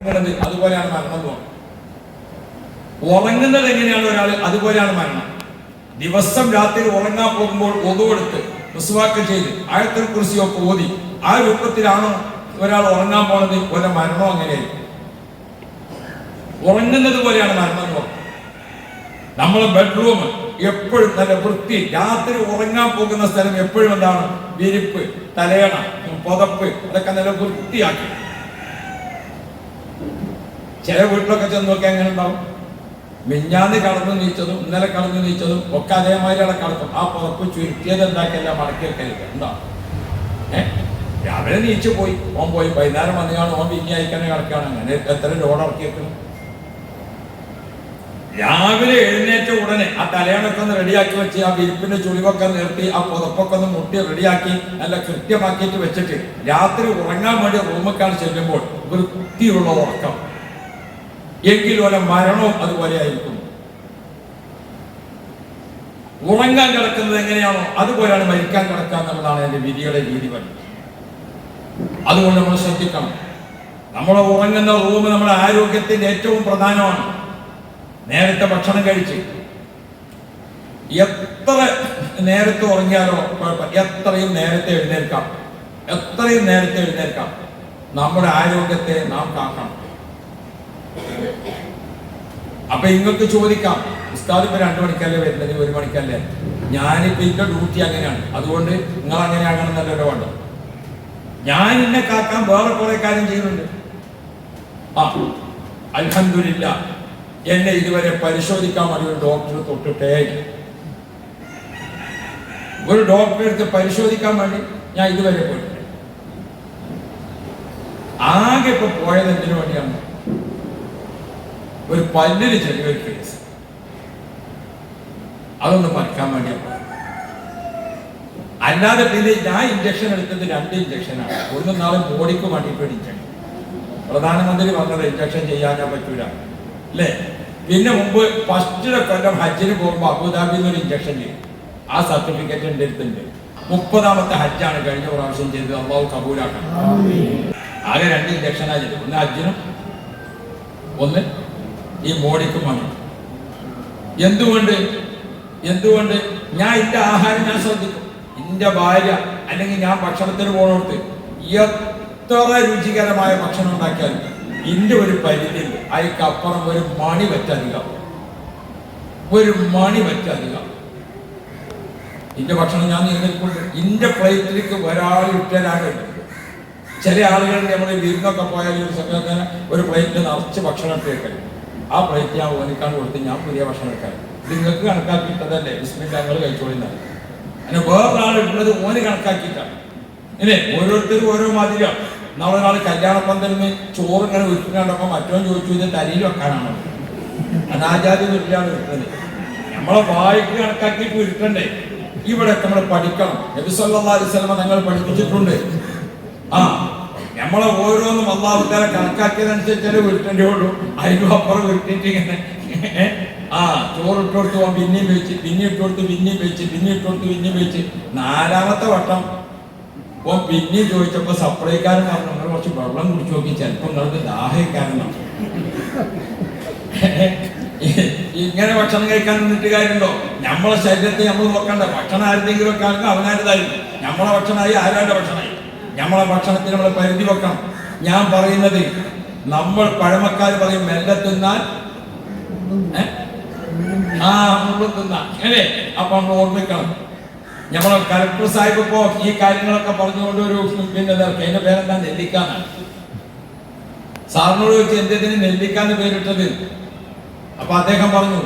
അതുപോലെയാണ് മരണം ഉറങ്ങുന്നത് എങ്ങനെയാണ് ഒരാൾ അതുപോലെയാണ് മരണം. ദിവസം രാത്രി ഉറങ്ങാൻ പോകുമ്പോൾ ഒതുവെടുത്ത് മുസ്വാക്ക് ചെയ്ത് ആഴത്തിൽ കുറിച്ചൊക്കെ ഓതി ആ രൂപത്തിലാണോ ഒരാൾ ഉറങ്ങാൻ പോണത്? ഒരു മരണം അങ്ങനെ ഉറങ്ങുന്നത് പോലെയാണ് മരണം നമ്മൾ ബെഡ്റൂം എപ്പോഴും നല്ല വൃത്തി രാത്രി ഉറങ്ങാൻ പോകുന്ന സ്ഥലം എപ്പോഴും എന്താണ്? വിരിപ്പ് തലയണ പുതപ്പ് അതൊക്കെ നല്ല വൃത്തിയാക്കി. ചില വീട്ടിലൊക്കെ ചെന്ന് നോക്കിയാൽ എങ്ങനെ ഉണ്ടാവും? മിഞ്ഞാന്ന് കടന്നു നീച്ചതും ഇന്നലെ കടന്നു നീച്ചതും ഒക്കെ അതേമാതിരി അവിടെ കടക്കും. ആ പുറപ്പ് ചുരുക്കിയത് എന്താക്കിയല്ല മടക്കി വെക്കലില്ല എന്താ രാവിലെ നീച്ചു പോയി. ഓൻ പോയി. വൈകുന്നേരം വന്നു ഓൻ പിന്നെ അയക്കാനെ കിടക്കുകയാണ്. അങ്ങനെ എത്ര ലോഡ് ഇറക്കി വെക്കുന്നു. രാവിലെ എഴുന്നേറ്റ ഉടനെ ആ തലയണൊക്കെ ഒന്ന് റെഡിയാക്കി വെച്ച് ആ വിരിപ്പിന്റെ ചുളിവൊക്കെ നിർത്തി ആ പുതപ്പൊക്കെ ഒന്ന് മുട്ടി റെഡിയാക്കി നല്ല കൃത്യമാക്കിയിട്ട് വെച്ചിട്ട് രാത്രി ഉറങ്ങാൻ വേണ്ടി റൂമൊക്കെയാണ് ചെല്ലുമ്പോൾ വൃത്തിയുള്ള ഉറക്കം. എങ്കിൽ വല്ല മരണവും അതുപോലെ ആയിരിക്കും ഉറങ്ങാൻ കിടക്കുന്നത് എങ്ങനെയാണോ അതുപോലെയാണ് മരിക്കാൻ കിടക്കുക എന്നുള്ളതാണ് എന്റെ വിധിയുടെ രീതി പറഞ്ഞത്. അതുകൊണ്ട് നമ്മൾ ശ്രദ്ധിക്കണം. നമ്മൾ ഉറങ്ങുന്ന റൂം നമ്മുടെ ആരോഗ്യത്തിന്റെ ഏറ്റവും പ്രധാനമാണ്. നേരത്തെ ഭക്ഷണം കഴിച്ച്. എത്ര നേരത്തെ ഉറങ്ങിയാലോ എത്രയും നേരത്തെ എഴുന്നേൽക്കാം. എത്രയും നേരത്തെ എഴുന്നേൽക്കാം. നമ്മുടെ ആരോഗ്യത്തെ നാം കാക്കണം. അപ്പൊ ഇങ്ങക്ക് ചോദിക്കാം ഉസ്താദ് ഇപ്പൊ രണ്ടു മണിക്കല്ലേ വരുന്നത്? ഒരു മണിക്കല്ലേ? ഞാനിപ്പോ ഇന്റെ ഡ്യൂട്ടി അങ്ങനെയാണ്. അതുകൊണ്ട് നിങ്ങൾ അങ്ങനെ ആകണമെന്നല്ലോ വേണ്ട ഞാൻ എന്നെ കാക്കാൻ വേറെ കുറെ കാര്യം ചെയ്യുന്നുണ്ട്. ആ അൽഹന്ദില്ല എന്നെ ഇതുവരെ പരിശോധിക്കാൻ വേണ്ടി ഒരു ഡോക്ടർ തൊട്ടിട്ടേ. ഒരു ഡോക്ടറെ അടുത്ത് പരിശോധിക്കാൻ വേണ്ടി ഞാൻ ഇതുവരെ പോയിട്ടില്ല. ആകെ ഇപ്പൊ പോയത് എന്തിനു വേണ്ടിയാണ്? ഒരു പല്ലിന് ചെറിയൊരു കേസ്. അതൊന്ന് പഠിക്കാൻ വേണ്ടിയാണ്. അല്ലാതെ പിന്നെ ഞാൻ ഇഞ്ചക്ഷൻ എടുത്തത് രണ്ട് ഇഞ്ചക്ഷനാണ് ഒന്ന് നാളെ ബോഡിക്ക് വേണ്ടിയിട്ട് ഒരു ഇഞ്ചക്ഷൻ പ്രധാനമന്ത്രി പറഞ്ഞത് ഇഞ്ചക്ഷൻ ചെയ്യാൻ പറ്റൂല. അല്ലേ? പിന്നെ മുമ്പ് ഫസ്റ്റിലെ കൊല്ലം ഹജ്ജിന് പോകുമ്പോൾ അബുദാബിയിൽ ഒരു ഇഞ്ചക്ഷൻ ചെയ്യും ആ സർട്ടിഫിക്കറ്റ് എന്റെ അടുത്തുണ്ട്. മുപ്പതാമത്തെ ഹജ്ജാണ് കഴിഞ്ഞ പ്രാവശ്യം ചെയ്തത്. അള്ളാഹു കബൂലാക്കണം. ആകെ രണ്ട് ഇഞ്ചക്ഷനാണ് ചെയ്തത്. ഒന്ന് ഹജ്ജിനും ഒന്ന് ഈ ബോഡിക്കും വേണം എന്തുകൊണ്ട്? എന്തുകൊണ്ട്? ഞാൻ എന്റെ ആഹാരം ഞാൻ ശ്രദ്ധിക്കും. എന്റെ ഭാര്യ അല്ലെങ്കിൽ ഞാൻ ഭക്ഷണത്തിന് പോകണോട്ട് എത്ര രുചികരമായ ഭക്ഷണം ഉണ്ടാക്കിയാലും ഇന്റെ ഒരു പരിധി അതിക്കപ്പുറം ഒരു മണി പറ്റധികം ഒരു മണി പറ്റധികം ഇന്റെ ഭക്ഷണം ഞാൻ നിലനിൽക്കുന്നുണ്ട്. ഇന്റെ പ്ലേറ്റിലേക്ക് ഒരാൾ ഇട്ടാലും ചില ആളുകൾ നമ്മൾ വിരുന്നൊക്കെ പോയാൽ ഒരു സമയത്ത് ഒരു പ്ലേറ്റിൽ നിറച്ച് ഭക്ഷണം ഇട്ട് വെക്കൽ ആ പ്ലേറ്റ് ഞാൻ ഓനിക്കാണ് കൊടുത്ത് ഞാൻ പുതിയ ഭക്ഷണം എടുക്കാൻ. നിങ്ങൾക്ക് കണക്കാക്കിയിട്ടതല്ലേ? ബിസ്മില്ല ഞങ്ങൾ കഴിച്ചോളിന്നാണ് അങ്ങനെ വേറൊരാൾ ഇട്ടുള്ളത് ഓന് കണക്കാക്കിയിട്ടാണ്. ഇല്ലേ? ഓരോരുത്തരും ഓരോ മാതിരിയാണ് നാളെ നാളെ കല്യാണ പന്തലിന് ചോറ് ഇങ്ങനെ വിൽക്കുന്നുണ്ടപ്പോ മറ്റോ ചോദിച്ചു ഇത് തരിയിൽ വെക്കാനാണോ? അനാചാരി വീട്ടിലാണ് വിട്ടത് നമ്മളെ വായിക്ക് കണക്കാക്കിയിട്ട് വിൽക്കണ്ടേ ഇവിടെ നമ്മൾ പഠിക്കണം. നബി സല്ലല്ലാഹു അലൈഹി സ്വലമ ഞങ്ങൾ പഠിപ്പിച്ചിട്ടുണ്ട്. ആ നമ്മളെ ഓരോന്നും അള്ളാഹുക്കാരെ കണക്കാക്കിയതനുസരിച്ചല്ലേ വിട്ടേ ഉള്ളൂ അപ്പുറം വീട്ടിട്ട് ഇങ്ങനെ ആ ചോറിട്ടോടുത്ത് പിന്നെയും വെച്ച് പിന്നെ ഇട്ട് കൊടുത്ത് പിന്നെയും വെച്ച് പിന്നെ ഇട്ട് കൊടുത്ത് പിന്നെയും വെച്ച്. നാലാമത്തെ വട്ടം ഓ പിന്നെയും ചോദിച്ചപ്പോ സപ്ലൈക്കാരൻ പറഞ്ഞു നിങ്ങൾ കുറച്ച് വെള്ളം കുടിച്ചു നോക്കി ചിലപ്പോ നിങ്ങൾക്ക് ദാഹിക്കാരനാണ് ഇങ്ങനെ ഭക്ഷണം കഴിക്കാൻ നിന്നിട്ട് കാര്യമുണ്ടോ? നമ്മളെ ശരീരത്തെ നമ്മൾ നോക്കണ്ട. ഭക്ഷണം ആരുടെങ്കിലും ഒക്കെ ആണെങ്കിൽ അവനാരുതായിരുന്നു നമ്മളെ ഭക്ഷണമായി ആരാന്റെ ഭക്ഷണമായി? നമ്മളെ ഭക്ഷണത്തിന് നമ്മൾ പരിധി വെക്കണം. ഞാൻ പറയുന്നത് നമ്മൾ പഴമക്കാർ പറയും മെല്ലെ തിന്നാൽ. ആ അല്ലേ? അപ്പൊ നമ്മൾ ഓർമ്മിക്കണം. നമ്മളെ കലക്ടർ സാഹിബ് ഇപ്പോ ഈ കാര്യങ്ങളൊക്കെ പറഞ്ഞുകൊണ്ട് ഒരു പിന്നെ എന്റെ പേരെന്താ? നെല്ലിക്കാന്നാണ് സാറിനോട് ചോദിച്ചു എന്തിന് നെല്ലിക്കാന്ന് പേരിട്ടത്? അപ്പൊ അദ്ദേഹം പറഞ്ഞു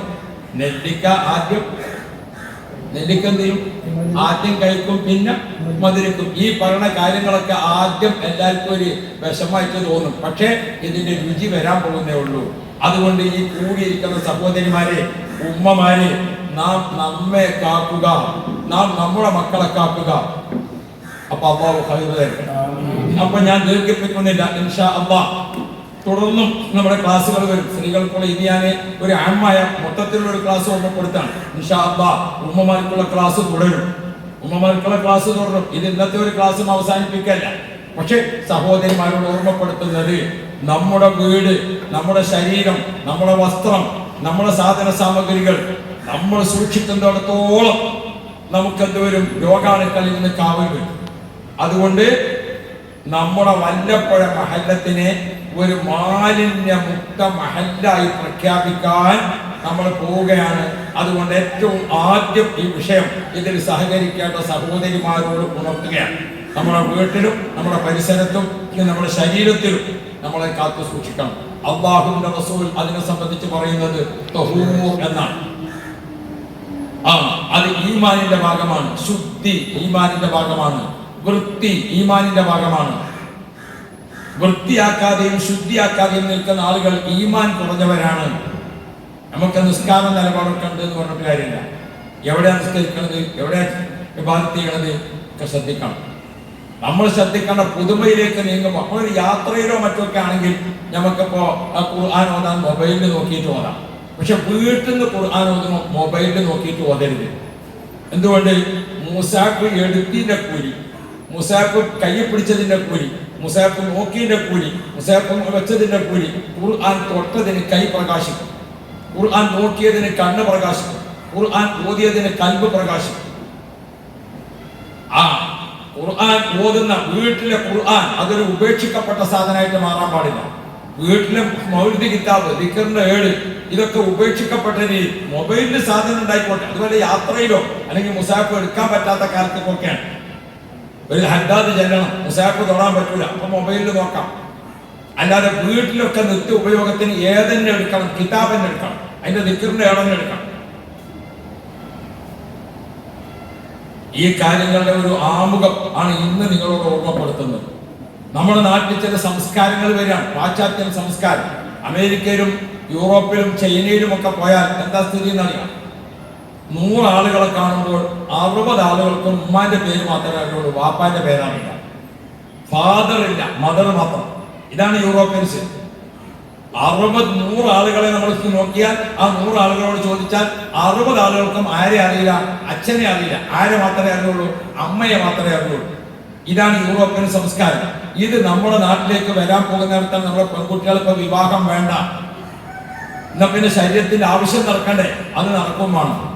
നെല്ലിക്ക ആദ്യം. നെല്ലിക്ക എന്ത് ചെയ്യും? ആദ്യം കഴിക്കും പിന്നെ മധുരക്കും. ഈ പറയുന്ന കാര്യങ്ങളൊക്കെ ആദ്യം എല്ലാവർക്കും ഒരു വിഷമായിട്ട് തോന്നും. പക്ഷേ ഇതിന്റെ രുചി വരാൻ പോകുന്നേ ഉള്ളൂ. അതുകൊണ്ട് ഈ കൂടിയിരിക്കുന്ന സഹോദരിമാരെ ഉമ്മമാരെ നാം നമ്മെ കാക്കുക. നാം നമ്മുടെ മക്കളെ കാക്കുക. അപ്പൊ അള്ളാഹു തരട്ടെ അപ്പൊ ഞാൻ ദീർഘിപ്പിക്കുന്നില്ല. ഇൻഷാ അള്ളാഹ് തുടർന്നും നമ്മുടെ ക്ലാസ്സുകൾ വരും. സ്ത്രീകൾക്കുള്ള ഇനി ഞാൻ ഒരു ആൺമായ മൊത്തത്തിലുള്ള ഒരു ക്ലാസ് ഓർമ്മപ്പെടുത്താണ് അള്ളാഹ് ഉമ്മമാർക്കുള്ള ക്ലാസ് തുടരും. ഉമ്മമാർക്കുള്ള ക്ലാസ് തുടരും. ഇത് ഇന്നത്തെ ഒരു ക്ലാസ്സും അവസാനിപ്പിക്കല്ല. പക്ഷെ സഹോദരിമാരോട് ഓർമ്മപ്പെടുത്തുന്നത് നമ്മുടെ വീട് നമ്മുടെ ശരീരം നമ്മുടെ വസ്ത്രം നമ്മുടെ സാധന സാമഗ്രികൾ നമ്മൾ സൂക്ഷിക്കുന്നിടത്തോളം നമുക്ക് എന്തുവരും രോഗാണുക്കളിൽ നിന്ന് കാവൽ വരും അതുകൊണ്ട് നമ്മുടെ വല്ലപ്പുഴ മഹല്ലത്തിനെ ഒരു മാലിന്യ മുക്ത മഹല്ലായി പ്രഖ്യാപിക്കാൻ നമ്മൾ പോവുകയാണ്. അതുകൊണ്ട് ഏറ്റവും ആദ്യം ഈ വിഷയം ഇതിൽ സഹകരിക്കേണ്ട സഹോദരിമാരോട് ഉണർത്തുകയാണ്. നമ്മുടെ വീട്ടിലും നമ്മുടെ പരിസരത്തും നമ്മുടെ ശരീരത്തിലും നമ്മളെ കാത്തു സൂക്ഷിക്കണം. അള്ളാഹുവിന്റെ റസൂൽ അതിനെ സംബന്ധിച്ച് പറയുന്നത് എന്നാണ്. ആ അത് ഈമാനിന്റെ ഭാഗമാണ്. ശുദ്ധി ഈമാനിന്റെ ഭാഗമാണ്. വൃത്തി ഈമാനിന്റെ ഭാഗമാണ്. വൃത്തിയാക്കാതെയും ശുദ്ധിയാക്കാതെയും നിൽക്കുന്ന ആളുകൾ ഈമാൻ കുറഞ്ഞവരാണ്. നമുക്ക് നിസ്കാര നിലപാടൊക്കെ ഉണ്ട് എന്ന് പറഞ്ഞിട്ട് കാര്യമില്ല. എവിടെയാണ് നിസ്കരിക്കണത് എവിടെയാണ് വിഭാഗത്ത് ചെയ്യണത് ഒക്കെ ശ്രദ്ധിക്കണം. നമ്മൾ ശ്രദ്ധിക്കേണ്ട പുതുമയിലേക്ക് നീങ്ങുമ്പോൾ ഒരു യാത്രയിലോ മറ്റൊക്കെ ആണെങ്കിൽ നമുക്കിപ്പോ ആ ഖുർആൻ ഓതാൻ മൊബൈലിൽ നോക്കിയിട്ട് ഓതാം. പക്ഷെ വീട്ടിൽ നിന്ന് ഖുർആൻ ഓതുന്നു മൊബൈലിൽ നോക്കിയിട്ട് ഓതരുത്. എന്തുകൊണ്ട്? മൂസാക്ക് എടുത്തിന്റെ കൂലി മുസാഫ് കൈ പിടിച്ചതിന്റെ കൂലി മുസാഫ് നോക്കിയതിന്റെ കൂലി മുസാഫ് വെച്ചതിന്റെ കൂലി ഖുർആൻ തൊട്ടതിന് കൈ പ്രകാശിക്കും. ഖുർആൻ നോക്കിയതിന് കണ്ണ് പ്രകാശിക്കും. ഖുർആൻ ഓതിയതിന് കൽബ് പ്രകാശിക്കും. ആ ഖുർആൻ ഓതുന്ന വീട്ടിലെ ഖുർആൻ അതൊരു ഉപേക്ഷിക്കപ്പെട്ട സാധനമായിട്ട് മാറാൻ പാടില്ല. വീട്ടിലെ മൗലിക കിതാബ് ദിക്കറിന്റെ ഏട് ഇതൊക്കെ ഉപേക്ഷിക്കപ്പെട്ട രീതി മൊബൈലിന് സാധനം ഉണ്ടായിക്കോട്ടെ. അതുപോലെ യാത്രയിലോ അല്ലെങ്കിൽ മുസാഫ് എടുക്കാൻ പറ്റാത്ത കാലത്തൊക്കെയാണ് ഒരു ഹദ്ദാദ് ചെല്ലണം. മുസാഫ് തൊടാൻ പറ്റൂല. അപ്പൊ മൊബൈലിൽ നോക്കാം. അല്ലാതെ വീട്ടിലൊക്കെ നിത്യ ഉപയോഗത്തിന് ഏതെന്നെ എടുക്കണം? കിതാബെന്നെ എടുക്കണം. അതിന്റെ നിക്കറിന്റെ ഏടന്നെ എടുക്കണം. ഈ കാര്യങ്ങളുടെ ഒരു ആമുഖം ആണ് ഇന്ന് നിങ്ങളോട് ഓർമ്മപ്പെടുത്തുന്നത്. നമ്മുടെ നാട്ടിൽ ചില സംസ്കാരങ്ങൾ വരികയാണ്. പാശ്ചാത്യ സംസ്കാരം. അമേരിക്കയിലും യൂറോപ്പിലും ചൈനയിലും ഒക്കെ പോയാൽ എന്താ സ്ഥിതി എന്നറിയാം നൂറ് ആളുകളെ കാണുമ്പോൾ അറുപത് ആളുകൾക്കും ഉമ്മാന്റെ പേര് മാത്രമേ അറിയുള്ളൂ. വാപ്പാന്റെ പേരാണില്ല ഫാദർ ഇല്ല മദർ മാത്രം. ഇതാണ് യൂറോപ്യൻസ് അറുപത് നൂറ് ആളുകളെ നമ്മൾ നോക്കിയാൽ ആ നൂറ് ആളുകളോട് ചോദിച്ചാൽ അറുപത് ആളുകൾക്കും ആരെ അറിയില്ല അച്ഛനെ അറിയില്ല ആരെ മാത്രമേ അറിയുള്ളൂ അമ്മയെ മാത്രമേ അറിയുള്ളൂ. ഇതാണ് യൂറോപ്യൻ സംസ്കാരം. ഇത് നമ്മുടെ നാട്ടിലേക്ക് വരാൻ പോകുന്നിടത്താണ് നമ്മുടെ പെൺകുട്ടികൾക്ക് വിവാഹം വേണ്ട. എന്നാ പിന്നെ ശരീരത്തിന്റെ ആവശ്യം നടക്കണ്ടേ? അത് നടക്കും വേണം.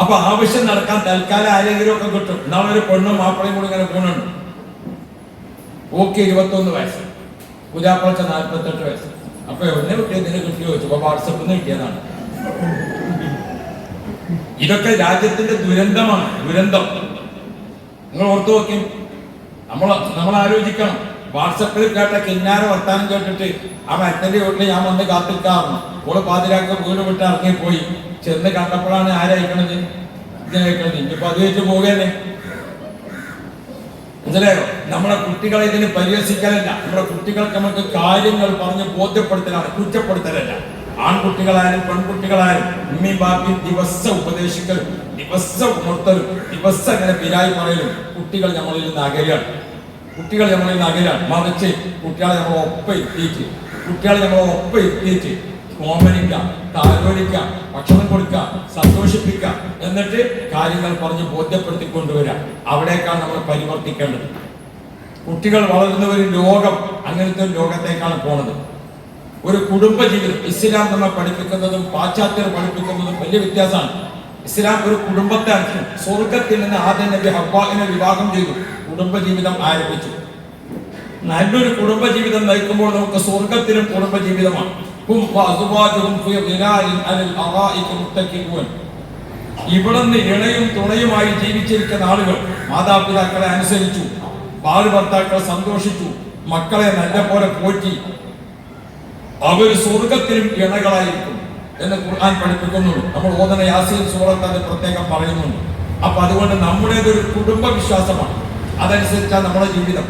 അപ്പൊ ആവശ്യം നടക്കാൻ തൽക്കാലം ആരെങ്കിലും ഒക്കെ കിട്ടും. നാളെ ഒരു പെണ്ണും മാപ്പിളയും കൂടി ഇങ്ങനെ പോണുണ്ട് ഓക്കെ ഇരുപത്തൊന്ന് വയസ്സ്. പൂജാപ്പളച്ച നാൽപ്പത്തെട്ട് വയസ്സ്. അപ്പൊ എവിടെ കിട്ടിയത് ഇതിന് കിട്ടിയോ ചോദിച്ചു. അപ്പൊ വാട്സപ്പിൽ നിന്ന് കിട്ടിയതാണ്. ഇതൊക്കെ രാജ്യത്തിന്റെ ദുരന്തമാണ്. ദുരന്തം. നിങ്ങൾ ഓർത്തു നോക്കി നമ്മൾ നമ്മൾ ആലോചിക്കണം. വാട്സപ്പിൽ കേട്ട കിന്നാര വർത്താനം കേട്ടിട്ട് ആ അച്ഛന്റെ വീട്ടിൽ ഞാൻ വന്ന് കാത്തിക്കാറുണ്ട് ഓൾ പാതിരാക്ക് വീട് വിട്ട് ഇറങ്ങിപ്പോയി. ചെന്ന് കണ്ടപ്പോഴാണ് ആരയക്കണത് ഇതിനെ അയക്കണത്. ഇനിയിപ്പോ അത് വെച്ച് പോകല്ലേ മനസ്സിലായോ? നമ്മുടെ കുട്ടികളെ ഇതിന് പരിഹസിക്കലല്ല. നമ്മുടെ കുട്ടികൾക്ക് നമുക്ക് കാര്യങ്ങൾ പറഞ്ഞ് ബോധ്യപ്പെടുത്തലാണ് കുറ്റപ്പെടുത്തലല്ല. ആൺകുട്ടികളായാലും പെൺകുട്ടികളായാലും ഉമ്മയും ബാപ്പിയും ദിവസം ഉപദേശിക്കലും ദിവസം ഉണർത്തലും ദിവസം ഇങ്ങനെ പിരായി പറയലും കുട്ടികൾ നമ്മളിൽ നിന്ന് അകലാണ് കുട്ടികൾ നമ്മളിൽ നിന്ന് അകലാണ് മറിച്ച് കുട്ടികളെ നമ്മളെ ഒപ്പം എത്തിയിട്ട് കുട്ടികളെ നമ്മളെ ഒപ്പം ഇരുത്തിയിട്ട് ഓമനിക്കാം താലോലിക്കാം ഭക്ഷണം കൊടുക്കാം സന്തോഷിപ്പിക്കാം എന്നിട്ട് കാര്യങ്ങൾ പറഞ്ഞ് ബോധ്യപ്പെടുത്തി കൊണ്ടുവരാം അവിടേക്കാണ് നമ്മൾ പരിവർത്തിക്കേണ്ടത്. കുട്ടികൾ വളരുന്ന ഒരു ലോകം അങ്ങനത്തെ ഒരു ലോകത്തേക്കാണ് പോണത്. ഒരു കുടുംബ ജീവിതം ഇസ്ലാം നമ്മൾ പഠിപ്പിക്കുന്നതും പാശ്ചാത്യർ പഠിപ്പിക്കുന്നതും വലിയ വ്യത്യാസമാണ്. ഇസ്ലാം ഒരു കുടുംബത്തെ സ്വർഗത്തിൽ നിന്ന് ആദ്യം നബി ഹബ്ബാഹിനെ വിവാഹം ചെയ്തു. കുടുംബ ജീവിതം ആരംഭിച്ചു. നല്ലൊരു കുടുംബ ജീവിതം നയിക്കുമ്പോൾ നമുക്ക് സ്വർഗത്തിലും കുടുംബ ജീവിതമാണ് ഹും വഅസ്വാജുഹും ഫീ ധിലാലിൻ അലൽ അറായിക മുത്തക്കിഊൻ. ഇവിടുന്ന് ഇണയും തുണയുമായി ജീവിച്ചിരിക്കുന്ന ആളുകൾ മാതാപിതാക്കളെ അനുസരിച്ചു ഭാര്യ ഭർത്താക്കളെ സന്തോഷിച്ചു മക്കളെ നല്ല പോലെ പോറ്റി അവർ സ്വർഗത്തിലും ഇണകളായിരിക്കും എന്ന് ഖുർആൻ പഠിപ്പിക്കുന്നുണ്ട് നമ്മൾ ഓതന യാസീൻ സൂറത്ത് അത് പ്രത്യേകം പറയുന്നുണ്ട് അപ്പൊ അതുകൊണ്ട് നമ്മുടേതൊരു കുടുംബ വിശ്വാസമാണ് അതനുസരിച്ചാണ് നമ്മുടെ ജീവിതം.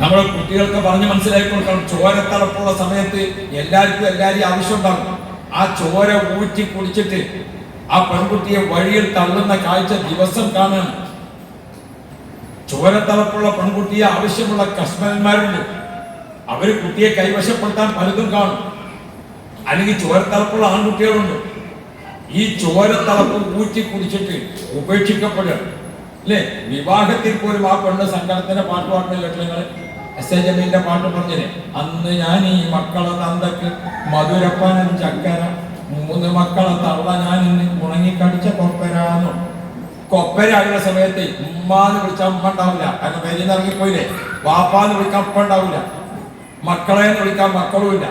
നമ്മുടെ കുട്ടികൾക്ക് പറഞ്ഞ് മനസ്സിലാക്കി കൊടുക്കണം ചോരത്തളപ്പുള്ള സമയത്ത് എല്ലാവർക്കും എല്ലാവരെയും ആവശ്യമുണ്ടാകും ആ ചോര ഊറ്റി കുടിച്ചിട്ട് ആ പെൺകുട്ടിയെ വഴിയിൽ തള്ളുന്ന കാഴ്ച ദിവസം കാണാൻ ചോരത്തളപ്പുള്ള പെൺകുട്ടിയെ ആവശ്യമുള്ള കസ്മന്മാരുണ്ട് അവർ കുട്ടിയെ കൈവശപ്പെടുത്താൻ പലതും കാണും. അല്ലെങ്കിൽ ചോരത്തളപ്പുള്ള ആൺകുട്ടികളുണ്ട്. ഈ ചോരത്തളപ്പ് ഊറ്റി കുടിച്ചിട്ട് ഉപേക്ഷിക്കപ്പെടുക അല്ലേ? വിവാഹത്തിൽ പോലും ആ പെണ്ണ് സങ്കടത്തിന്റെ പാട്ട് പാടുന്ന കേട്ടില്ല നിങ്ങൾ എസ് എ ജമീലിന്റെ പാട്ട് പറഞ്ഞില്ലേ? അന്ന് ഞാൻ ഈ മക്കളെ തന്തക്ക് മധുരപ്പനും ചക്കര മൂന്ന് മക്കളെ തള്ള ഞാൻ ഇന്ന് ഉണങ്ങിക്കടിച്ച കൊപ്പരാന്നു. കൊപ്പര ആകുന്ന സമയത്ത് ഉമ്മാന്ന് വിളിച്ചാൽ ഉമ്മ ഉണ്ടാവില്ല. കാരണം പേരിന്ന് ഇറങ്ങിപ്പോയില്ലേ? വാപ്പാന്ന് വിളിക്കാൻ ഉപ്പ ഉണ്ടാവില്ല. മക്കളെ എന്ന് വിളിക്കാൻ മക്കളും ഇല്ല.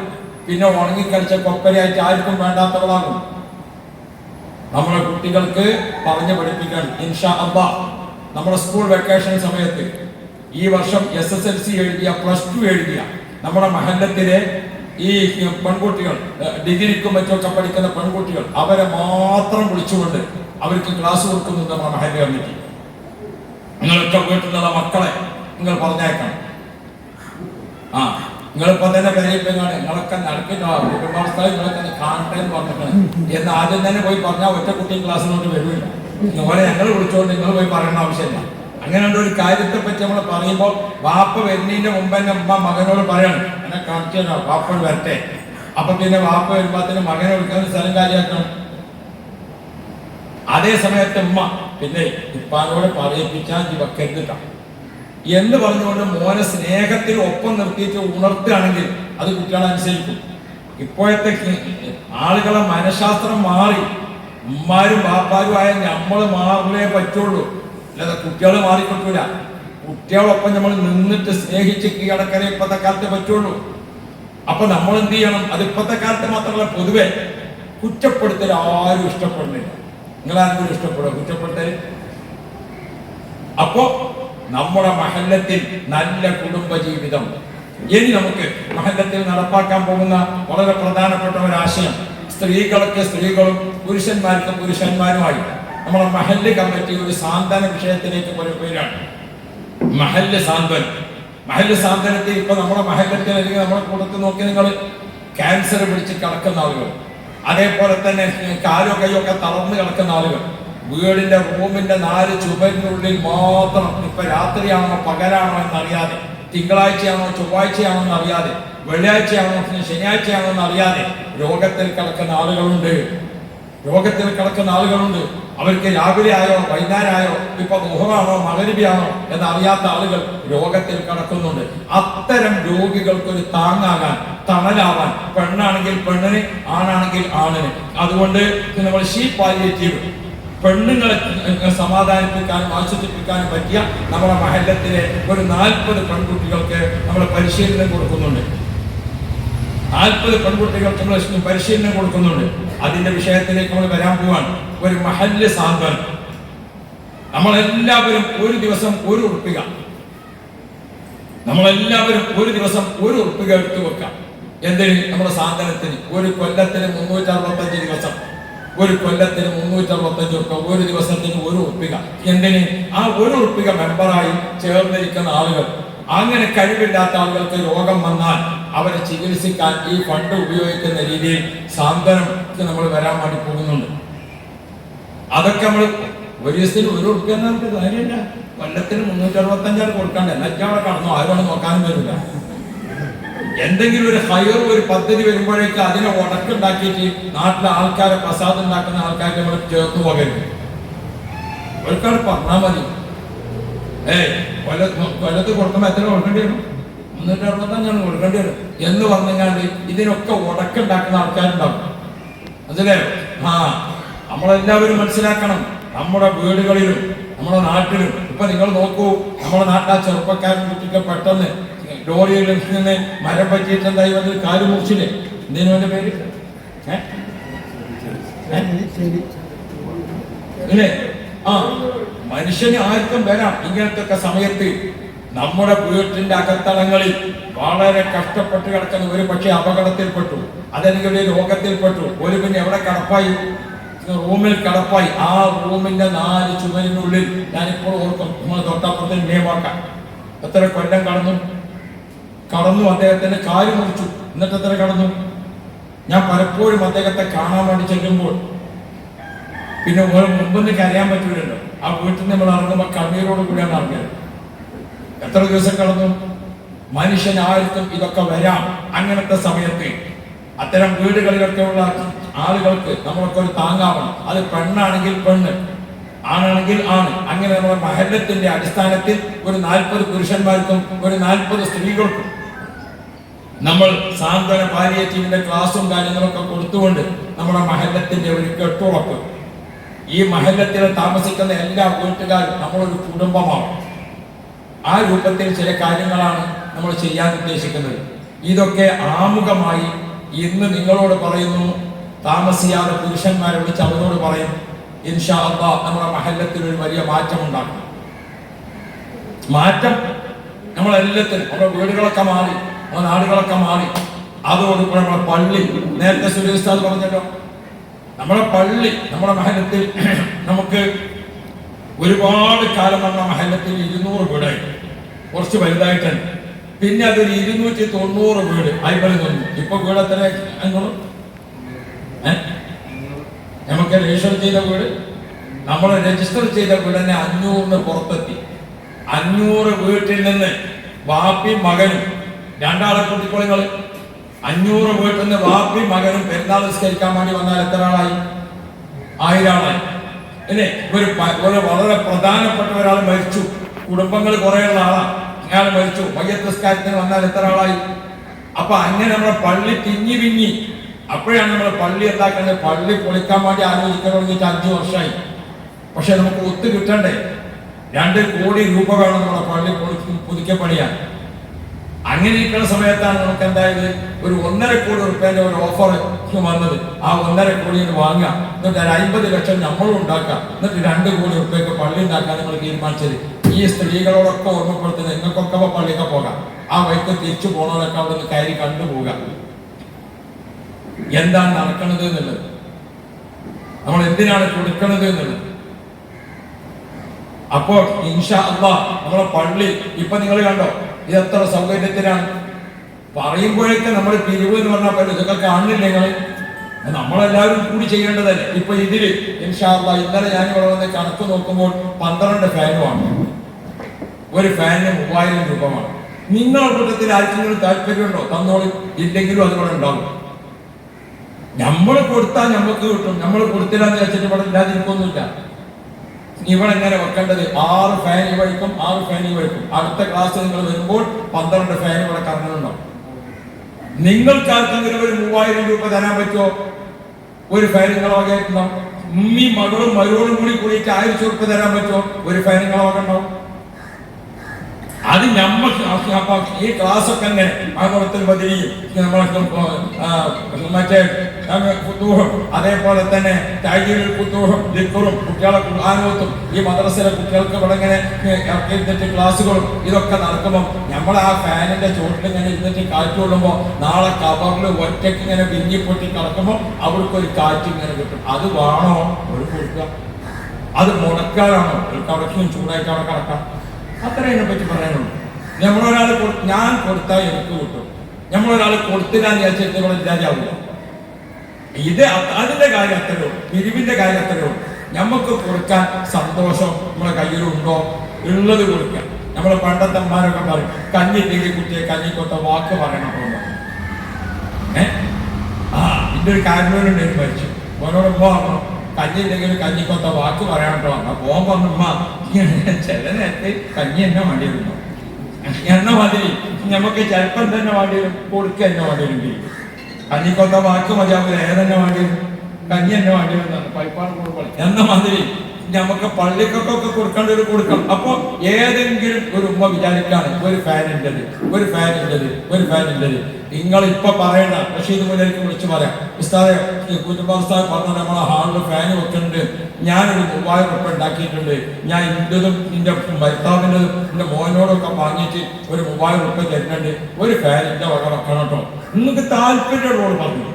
പിന്നെ ഉണങ്ങിക്കടിച്ച കൊപ്പരയായിട്ട് ആർക്കും വേണ്ടാത്തവളാകും. നമ്മളെ കുട്ടികൾക്ക് പറഞ്ഞു പഠിപ്പിക്കാൻ ഇൻഷാ അബ്ബ നമ്മുടെ സ്കൂൾ വെക്കേഷൻ സമയത്ത് ഈ വർഷം എസ് എസ് എൽ സി എഴുതിയ പ്ലസ് ടു എഴുതിയ നമ്മുടെ മഹല്ലത്തിലെ ഈ പെൺകുട്ടികൾ ഡിഗ്രിക്കും മറ്റുമൊക്കെ പഠിക്കുന്ന പെൺകുട്ടികൾ അവരെ മാത്രം വിളിച്ചുകൊണ്ട് അവർക്ക് ക്ലാസ് കൊടുക്കുന്നുണ്ട് നമ്മുടെ മഹല്ല കമ്മിറ്റി നിങ്ങളൊക്കെ വീട്ടിലുള്ള മക്കളെ നിങ്ങൾ പറഞ്ഞേക്കണം. ആ നിങ്ങളിപ്പോ തന്നെ പെരയിപ്പങ്ങാണ് നിങ്ങളൊക്കെ നടക്കില്ല. സ്ഥലം നിങ്ങളൊക്കെ കാണട്ടെ എന്ന് പറഞ്ഞിട്ടാണ്. എന്ന് ആദ്യം തന്നെ പോയി പറഞ്ഞാൽ ഒറ്റ കുട്ടിയും ക്ലാസ്സിലോട്ട് വരില്ല ഓരെ ഞങ്ങൾ വിളിച്ചുകൊണ്ട് നിങ്ങൾ പോയി പറയേണ്ട ആവശ്യമില്ല. അങ്ങനെ ഒരു കാര്യത്തെ പറ്റി നമ്മൾ പറയുമ്പോൾ വാപ്പ വരുന്നതിന്റെ മുമ്പ് തന്നെ ഉമ്മ മകനോട് പറയണം എന്നെ കാണിച്ചു തരാം വാപ്പ വരട്ടെ. അപ്പൊ പിന്നെ വാപ്പ വരുമ്പോഴത്തേന് മകനെ വിളിക്കാൻ സ്ഥലം കാര്യമാക്കണം. അതേ സമയത്ത് ഉമ്മ പിന്നെ ഇപ്പാനോട് പറയിപ്പിച്ചാൽ വെക്കരുതിട്ടാ എന്ന് പറഞ്ഞുകൊണ്ട് മോനെ സ്നേഹത്തിൽ ഒപ്പം നിർത്തിയിട്ട് ഉണർത്തുകയാണെങ്കിൽ അത് കുട്ടികളെ അനുസരിക്കും. ഇപ്പോഴത്തെ ആളുകളെ മനഃശാസ്ത്രം മാറി. ഉമ്മാരും ബാപ്പാരും ആയ നമ്മൾ മാറിലേ പറ്റുള്ളൂ. അല്ലാതെ കുട്ടികൾ മാറിക്കിട്ടൂല കുട്ടികളൊപ്പം നമ്മൾ നിന്നിട്ട് സ്നേഹിച്ച് കീഴടക്കാനേ ഇപ്പത്തെ കാലത്ത് പറ്റുള്ളൂ. അപ്പൊ നമ്മൾ എന്ത് ചെയ്യണം? അത് ഇപ്പത്തെ കാലത്ത് മാത്രമല്ല പൊതുവെ കുറ്റപ്പെടുത്തൽ ആരും ഇഷ്ടപ്പെടുന്നില്ല. നിങ്ങൾ ആരെങ്കിലും ഇഷ്ടപ്പെടുക കുറ്റപ്പെടുത്തൽ? അപ്പോ നമ്മുടെ മഹല്ലത്തിൽ നല്ല കുടുംബ ജീവിതം ഇനി നമുക്ക് മഹല്ലത്തിൽ നടപ്പാക്കാൻ പോകുന്ന വളരെ പ്രധാനപ്പെട്ട ഒരു ആശയം സ്ത്രീകൾക്ക് സ്ത്രീകളും പുരുഷന്മാർക്ക് പുരുഷന്മാരുമായി. നമ്മുടെ മഹല്ല് കമ്മിറ്റി ഒരു സാന്ത്വന വിഷയത്തിലേക്ക് ഒരു പേരാണ് മഹല്ല് സാന്ത്വനം. മഹല്ല് സാന്ത്വനത്തിൽ ഇപ്പൊ നമ്മുടെ മഹല്ലത്തിൽ അല്ലെങ്കിൽ നമ്മുടെ കൂട്ടത്തിൽ നോക്കി നിങ്ങൾ ക്യാൻസർ പിടിച്ച് കിടക്കുന്ന ആളുകൾ. അതേപോലെ തന്നെ കാലോ കൈയോ ഒക്കെ തളർന്ന് കിടക്കുന്ന ആളുകൾ. വീടിന്റെ റൂമിന്റെ നാല് ചുവരിനുള്ളിൽ മാത്രം ഇപ്പൊ രാത്രിയാണോ പകലാണോ എന്നറിയാതെ തിങ്കളാഴ്ചയാണോ ചൊവ്വാഴ്ചയാണോ എന്നറിയാതെ വെള്ളിയാഴ്ചയാണോ ശനിയാഴ്ചയാണോ എന്നറിയാതെ രോഗത്തിൽ കിടക്കുന്ന ആളുകളുണ്ട്. രോഗത്തിൽ കിടക്കുന്ന ആളുകളുണ്ട്. അവർക്ക് രാവിലെ ആയോ വൈകുന്നേരമായോ ഇപ്പൊ മുഹമാണോ മകരുവിയാണോ എന്നറിയാത്ത ആളുകൾ രോഗത്തിൽ കിടക്കുന്നുണ്ട്. അത്തരം രോഗികൾക്ക് ഒരു താങ്ങാകാൻ തണലാവാൻ പെണ്ണാണെങ്കിൽ പെണ്ണിന് ആണാണെങ്കിൽ ആണിന്. അതുകൊണ്ട് നമ്മൾ ഷീ പാലിയേറ്റീവ് പെണ്ണുങ്ങളെ സമാധാനിപ്പിക്കാനും ആശ്വസിപ്പിക്കാനും പറ്റിയ നമ്മുടെ മഹല്ലത്തിലെ ഒരു നാൽപ്പത് പെൺകുട്ടികൾക്ക് നമ്മൾ പരിശീലനം കൊടുക്കുന്നുണ്ട്. നാൽപ്പത് പെൺകുട്ടികൾക്ക് നമ്മൾ പരിശീലനം കൊടുക്കുന്നുണ്ട്. അതിന്റെ വിഷയത്തിലേക്ക് നമ്മൾ വരാൻ പോവാണ്. ഒരു മഹല്ല് സാന്ത്വനം. നമ്മളെല്ലാവരും ഒരു ദിവസം ഒരു ഉറപ്പിക. നമ്മളെല്ലാവരും ഒരു ദിവസം ഒരു ഉറപ്പിക എടുത്തു വെക്കാം. എന്തിന്? നമ്മുടെ സാന്ത്വനത്തിന്. ഒരു കൊല്ലത്തിന് മുന്നൂറ്റി അറുപത്തഞ്ച് ദിവസം. ഒരു കൊല്ലത്തിന് മുന്നൂറ്റി അറുപത്തഞ്ച് ഉറുപ്പ ഒരു ദിവസത്തിന് ഒരു ഉറപ്പിക. എന്തിന്? ആ ഒരു ഉറപ്പിക മെമ്പറായി ചേർന്നിരിക്കുന്ന ആളുകൾ അങ്ങനെ കഴിവില്ലാത്ത ആളുകൾക്ക് രോഗം വന്നാൽ അവരെ ചികിത്സിക്കാൻ ഈ ഫണ്ട് ഉപയോഗിക്കുന്ന രീതിയിൽ സാന്ത്വനം നമ്മൾ വരാൻ വേണ്ടി പോകുന്നുണ്ട്. അതൊക്കെ നമ്മൾ ഒരു ദിവസത്തിന് ഒരു ഉറുപ്പ്യ നമുക്ക് കാര്യമില്ല. കൊല്ലത്തിന് മുന്നൂറ്റി അറുപത്തഞ്ചാണ് കൊടുക്കാണ്ട് എന്നൊക്കെ കടന്നു? ആരും നോക്കാനും വരില്ല എന്തെങ്കിലും ഒരു ഹയർ ഒരു പദ്ധതി വരുമ്പോഴേക്ക് അതിനെ ഉടക്കുണ്ടാക്കിയിട്ട് നാട്ടിലെ ആൾക്കാരെ പ്രസാദം ഉണ്ടാക്കുന്ന ആൾക്കാരെ നമ്മൾ ചേർത്ത് പോകരുത്. ഒരിക്കൽ പറഞ്ഞാൽ മതി. ഏയ് കൊല്ലത്ത് കൊല്ലത്ത് കൊടുക്കുമ്പോൾ എത്ര കൊടുക്കേണ്ടി വരും? മുന്നൂറ്റി അറുപത്തഞ്ചാണ് കൊടുക്കേണ്ടി വരും. എന്ന് പറഞ്ഞാണ്ട് ഇതിനൊക്കെ ഉടക്കുണ്ടാക്കുന്ന ആൾക്കാരുണ്ടാവും. മനസ്സിലായോ? ആ നമ്മളെല്ലാവരും മനസ്സിലാക്കണം. നമ്മുടെ വീടുകളിലും നമ്മുടെ നാട്ടിലും. ഇപ്പൊ നിങ്ങൾ നോക്കൂ നമ്മുടെ നാട്ടിലെ ചെറുപ്പക്കാരൻ കുട്ടിക്ക് പെട്ടെന്ന് ലോറിയിൽ നിന്ന് മരം പറ്റിയിട്ട് എന്തായി വന്ന് കാൽ മുറിച്ചില്ലേ? എന്തിനു അവന്റെ പേര്? ഏ? ഏ? ഇല്ലേ? ആ മനുഷ്യന് ആർക്കും വരാം ഇങ്ങനത്തെ സമയത്ത്. നമ്മുടെ വീട്ടിന്റെ അകത്തളങ്ങളിൽ വളരെ കഷ്ടപ്പെട്ട് കിടക്കുന്ന ഒരു പക്ഷേ അപകടത്തിൽപ്പെട്ടു. അതല്ലെങ്കിൽ ഒരു രോഗത്തിൽപ്പെട്ടു. ഒരു പിന്നെ എവിടെ കടപ്പായി? റൂമിൽ കടപ്പായി. ആ റൂമിന്റെ നാല് ചുമരിനുള്ളിൽ ഇപ്പോൾ ഓർക്കും. നമ്മൾ തൊട്ടപ്പുറത്തിൽ നിയമമാക്കാം എത്ര കൊല്ലം കടന്നു. കടന്നു അദ്ദേഹത്തിന്റെ കാൽ മുറിച്ചു. എന്നിട്ട് എത്ര കടന്നു? ഞാൻ പലപ്പോഴും അദ്ദേഹത്തെ കാണാൻ വേണ്ടി ചെല്ലുമ്പോൾ പിന്നെ മുമ്പൊന്നും കരയാൻ പറ്റൂലല്ലോ. ആ വീട്ടിൽ നമ്മൾ ഇറങ്ങുമ്പോൾ കണ്ണീരോട് കൂടിയാണ് ഇറങ്ങിയത്. എത്ര ദിവസം കടന്നു? മനുഷ്യൻ ആർക്കും ഇതൊക്കെ വരാം അങ്ങനത്തെ സമയത്ത്. അത്തരം വീടുകളിലൊക്കെ ഉള്ള ആളുകൾക്ക് നമ്മളൊക്കെ ഒരു താങ്ങാവണം. അത് പെണ്ണാണെങ്കിൽ പെണ്ണ് ആണാണെങ്കിൽ ആണ്. അങ്ങനെ നമ്മുടെ മഹല്ലത്തിന്റെ അടിസ്ഥാനത്തിൽ ഒരു നാൽപ്പത് പുരുഷന്മാർക്കും ഒരു നാൽപ്പത് സ്ത്രീകൾക്കും നമ്മൾ സാന്ത്വന പാലിയേറ്റീവിന്റെ ക്ലാസും കാര്യങ്ങളൊക്കെ കൊടുത്തുകൊണ്ട് നമ്മുടെ മഹല്ലത്തിന്റെ ഒരു കെട്ടുറപ്പ്. ഈ മഹല്ലത്തിൽ താമസിക്കുന്ന എല്ലാ വീട്ടുകാരും നമ്മളൊരു കുടുംബമാണ്. ആ രൂപത്തിൽ ചില കാര്യങ്ങളാണ് നമ്മൾ ചെയ്യാൻ ഉദ്ദേശിക്കുന്നത്. ഇതൊക്കെ ആമുഖമായി ഇന്ന് നിങ്ങളോട് പറയുന്നു. താമസിയാതെ പുരുഷന്മാരെ വിളിച്ച് അവരോട് പറയും. ഇൻഷാ അള്ളാ നമ്മുടെ മഹല്ലത്തിൽ ഒരു വലിയ മാറ്റം ഉണ്ടാക്കും. മാറ്റം നമ്മളെല്ലാത്തിനും നമ്മുടെ വീടുകളൊക്കെ മാറി നമ്മുടെ നാടുകളൊക്കെ മാറി. അതോടുകൂടെ നമ്മുടെ പള്ളി നേരത്തെ സുരേഷ് പറഞ്ഞല്ലോ നമ്മുടെ പള്ളി നമ്മുടെ മഹലത്തിൽ നമുക്ക് ഒരുപാട് കാലം നമ്മുടെ മഹലത്തിൽ ഇരുന്നൂറ് വീടായി കുറച്ച് വലുതായിട്ടുണ്ട് പിന്നെ അതൊരു ഇരുന്നൂറ്റി തൊണ്ണൂറ് വീട്. അയ്പതി തോന്നി ഇപ്പൊ വീട് എത്ര അഞ്ഞൂറ് നമുക്ക് രജിസ്റ്റർ ചെയ്ത വീട്? നമ്മൾ രജിസ്റ്റർ ചെയ്ത വീട് തന്നെ അഞ്ഞൂറിന് പുറത്തെത്തി. അഞ്ഞൂറ് വീട്ടിൽ നിന്ന് വാപ്പി മകനും രണ്ടാളെ കുട്ടിക്കുളങ്ങൾ അഞ്ഞൂറ് വീട്ടിൽ നിന്ന് വാപ്പി മകനും പെരുന്നാൾ നിസ്കരിക്കാൻ വേണ്ടി വന്നാൽ എത്ര ആളായി? ആയിരം ആളായി. അല്ലേ? ഒരു വളരെ പ്രധാനപ്പെട്ട ഒരാൾ മരിച്ചു. കുടുംബങ്ങൾ കുറേയുള്ള ആളാണ് അയാൾ മരിച്ചു. മയ്യത്തസ്കാരത്തിന് വന്നാൽ എത്ര ആളായി? അപ്പൊ അങ്ങനെ നമ്മുടെ പള്ളി തിങ്ങി വിങ്ങി. അപ്പോഴാണ് നമ്മൾ പള്ളി എന്താക്കുന്നത് പള്ളി പൊളിക്കാൻ വേണ്ടി ആലോചിക്കാൻ തുടങ്ങിയിട്ട് അഞ്ചു വർഷമായി. പക്ഷെ നമുക്ക് ഒത്തു കിട്ടണ്ടേ? രണ്ട് കോടി രൂപ വേണം നമ്മുടെ പള്ളി പൊളിക്കും പുതുക്കിയ പണിയാൻ. അങ്ങനെ ഇരിക്കുന്ന സമയത്താണ് നമുക്ക് എന്തായത് ഒരു ഒന്നര കോടി റുപ്യന്റെ ഒരു ഓഫർ വന്നത്. ആ ഒന്നര കോടി വാങ്ങാം എന്നിട്ട് ഒരു അമ്പത് ലക്ഷം നമ്മൾ ഉണ്ടാക്കാം എന്നിട്ട് രണ്ട് കോടി റുപ്യക്ക് പള്ളി ഉണ്ടാക്കാൻ നിങ്ങൾ തീരുമാനിച്ചത്. ഈ സ്ത്രീകളോടൊക്കെ ഓർമ്മപ്പെടുത്തുന്നത് നിങ്ങൾക്കൊക്കെ പള്ളിയൊക്കെ പോകാം. ആ വൈക്ക് തിരിച്ചു പോണവരൊക്കെ അവിടെ നിന്ന് കയറി കണ്ടുപോകാം എന്താണ് നടക്കണത് എന്നുള്ളത്? നമ്മൾ എന്തിനാണ് കൊടുക്കണത് എന്നുള്ളത്? അപ്പോൾ ഇൻഷാ അള്ളാ നമ്മളെ പള്ളി ഇപ്പൊ നിങ്ങൾ കണ്ടോ? ഇത് എത്ര സൗകര്യത്തിലാണ്? പറയുമ്പോഴേക്ക് നമ്മൾ പിരിവ് എന്ന് പറഞ്ഞാൽ പറ്റും ഇതൊക്കെ കാണില്ല നിങ്ങൾ നമ്മളെല്ലാവരും കൂടി ചെയ്യേണ്ടതല്ലേ? ഇപ്പൊ ഇതിൽ ഇൻഷാ അള്ളാ ഇന്നലെ ഞാൻ ഇവിടെ വന്ന് കണക്ക് നോക്കുമ്പോൾ പന്ത്രണ്ട് ഫാനുമാണ് ഒരു ഫാനിന് മൂവായിരം രൂപമാണ് നിങ്ങളുടെ കൂട്ടത്തിൽ ആർക്കെങ്കിലും താല്പര്യമുണ്ടോ? തന്നോളി. ഇല്ലെങ്കിലും അതുപോലെ ഉണ്ടാവും. നമ്മൾ കൊടുത്താൽ നമുക്ക് കിട്ടും. നമ്മൾ കൊടുത്തില്ലാന്ന് വെച്ചിട്ട് ഇവിടെ ഇല്ലാതിരിക്കൊന്നുമില്ല. ഇവിടെ എങ്ങനെ വെക്കേണ്ടത്? ആറ് ഫാൻ ഈ വഴിക്കും ആറ് ഫാൻ ഈ വഴിക്കും. അടുത്ത ക്ലാസ് നിങ്ങൾ വരുമ്പോൾ പന്ത്രണ്ട് ഫാൻ ഇവിടെ കറങ്ങുന്നുണ്ടാവും. നിങ്ങൾക്ക് ആർക്കെങ്കിലും ഒരു മൂവായിരം രൂപ തരാൻ പറ്റുമോ? ഒരു ഫാൻ വകയായിട്ടുണ്ടാവും ഉമ്മി മകളും മരുവോടും കൂടി കൂടിയിട്ട് ആയിരം രൂപ തരാൻ പറ്റുമോ? ഒരു ഫാൻ നിങ്ങൾ വക ഉണ്ടാവും. അത് നമ്മക്ക് ഈ ക്ലാസ് ഒക്കെ തന്നെ ആഗോളത്തിൽ ബദിരിയും നമ്മളെ ആ, മറ്റേ കുത്തൂഹം അതേപോലെ തന്നെ താജീരിൽ കുത്തൂഹം ദിക്കുറും കുട്ടികളെ ഖുർആാനോത്തും ഈ മദ്രസയിലെ കുട്ടികൾക്ക് ഇവിടെ ഇങ്ങനെ ഇറക്കിയിരുന്നിട്ട് ക്ലാസ്സുകളും ഇതൊക്കെ നടക്കുമ്പോൾ നമ്മൾ ആ ഫാനിന്റെ ചോട്ടിൽ ഇങ്ങനെ ഇരുന്നിട്ട് കാറ്റ് കൊള്ളുമ്പോൾ നാളെ കവറിൽ ഒറ്റയ്ക്ക് ഇങ്ങനെ വിങ്ങിപ്പൊട്ടി കിടക്കുമ്പോൾ അവർക്ക് ഒരു കാറ്റ് ഇങ്ങനെ കിട്ടും. അത് വേണോ? ഒരു കൊടുക്കുക അത് മുടക്കാനാണോ? ഒരു കടക്കും ചൂടായിട്ട് അവിടെ കിടക്കാം. അത്ര അതിനെ പറ്റി പറയാനുള്ളൂ. നമ്മളൊരാൾ ഞാൻ കൊടുത്താൽ എനിക്ക് കിട്ടും. നമ്മളൊരാൾ കൊടുത്തില്ല എന്ന് വിചാരിച്ചിട്ട് ഇവിടെ ഇല്ലാതാവില്ല ഇത് അതിന്റെ കാര്യം അത്രയോ പിരിവിന്റെ കാര്യം അത്രയോ നമുക്ക് കൊടുക്കാൻ സന്തോഷം നമ്മുടെ കയ്യിലുണ്ടോ ഉള്ളത് കൊടുക്കാം. നമ്മളെ പണ്ടത്തെ അമ്മമാരൊക്കെ പറയും തീരി കുട്ടിയെ കഞ്ഞിക്കൊത്ത വാക്ക് പറയണം എന്ന് ഏ? ആ ഇതിന്റെ ഒരു കാരണവരുണ്ടായിരുന്നു മരിച്ചു മോനോട് ഉമ്മ പറഞ്ഞു കഞ്ഞില്ലെങ്കിൽ കഞ്ഞിക്കൊത്ത വാക്ക് പറയാണ്ടോ എന്നാ പോകുമ്പോ ചില നേരത്തെ കഞ്ഞി എന്നെ വേണ്ടി വരുന്നു എന്ന മതി നമുക്ക് ചിലപ്പം തന്നെ വേണ്ടി കൊടുക്ക എന്നെ വേണ്ടി വരും കഞ്ഞിക്കൊത്ത വാക്ക് മതിയാവില്ല ഏതെന്നെ വേണ്ടി വരും? കഞ്ഞി എന്നെ വേണ്ടി വരുന്നു പൈപ്പാട് കൊടുക്കണം എന്ന മാതിരി നമുക്ക് പള്ളിക്കൊക്കെ കൊടുക്കേണ്ട ഒരു കൊടുക്കണം. അപ്പൊ ഏതെങ്കിലും ഒരു ഉമ്മ വിചാരിക്കാണ് ഒരു ഫാനിന്റെത് ഒരു ഫാനിന്റെത് ഒരു ഫാനിന്റെത് നിങ്ങൾ ഇപ്പൊ പറയണ്ട ഇത് മുതലേക്ക് വിളിച്ചു പറയാം. ഉസ്താദെ ഉസ്താദ് പറഞ്ഞ നമ്മളെ ഹാളിൽ ഫാൻ വെക്കുന്നുണ്ട്. ഞാനൊരു മൂവായിരം ഉറപ്പ് ഉണ്ടാക്കിയിട്ടുണ്ട്. ഞാൻ ഇന്റതും നിന്റെ ഭർത്താവിന്റെതും നിന്റെ മോനോടൊക്കെ വാങ്ങിയിട്ട് ഒരു മൂവായിരം ഉറപ്പ് തരുന്നുണ്ട്. ഒരു ഫാനിന്റെ വക വെക്കണം കേട്ടോ നിങ്ങൾക്ക് താല്പര്യമുള്ളവർ പറഞ്ഞു